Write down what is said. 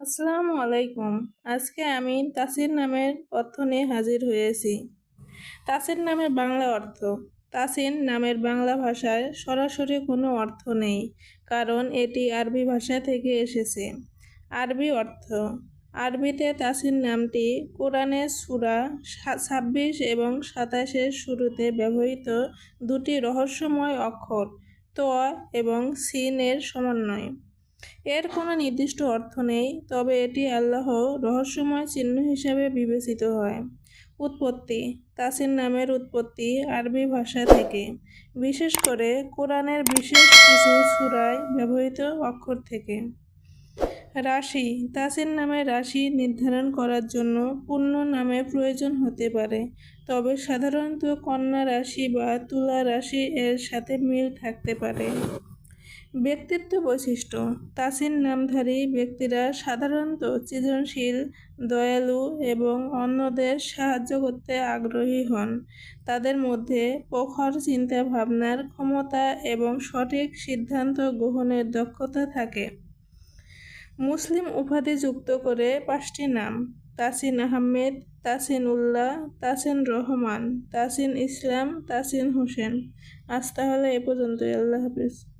আসসালামু আলাইকুম। আজকে আমি তাসির নামের অর্থ নিয়ে হাজির হয়েছি। তাসির নামের বাংলা অর্থ। তাসিন নামের বাংলা ভাষায় সরাসরি কোনো অর্থ নেই, কারণ এটি আরবি ভাষা থেকে এসেছে। আরবি অর্থ। আরবিতে তাসিন নামটি কোরআনের সুরা ছাব্বিশ এবং সাতাশের শুরুতে ব্যবহৃত দুটি রহস্যময় অক্ষর, ত এবং সিনের সমন্বয়। এর কোনো নির্দিষ্ট অর্থ নেই, তবে এটি আল্লাহ রহস্যময় চিহ্ন হিসাবে বিবেচিত হয়। উৎপত্তি তাসির নামের উৎপত্তি আরবি ভাষা থেকে, বিশেষ করে কোরআনের বিশেষ কিছু সুরায় ব্যবহৃত অক্ষর থেকে। রাশি তাসির নামে রাশি নির্ধারণ করার জন্য পূর্ণ নামের প্রয়োজন হতে পারে, তবে সাধারণত কন্যা রাশি বা তুলা রাশি এর সাথে মিল থাকতে পারে। ব্যক্তিত্ব বৈশিষ্ট্য। তাসিন নামধারী ব্যক্তিরা সাধারণত সৃজনশীল, দয়ালু এবং অন্যদের সাহায্য করতে আগ্রহী হন। তাদের মধ্যে প্রখর চিন্তা ভাবনার ক্ষমতা এবং সঠিক সিদ্ধান্ত গ্রহণের দক্ষতা থাকে। মুসলিম উপাধি যুক্ত করে পাঁচটি নাম, তাসিন আহমেদ, তাসিন উল্লাহ, তাসিন রহমান, তাসিন ইসলাম, তাসিন হোসেন। আজ তাহলে এ পর্যন্ত আল্লাহ হাফিজ।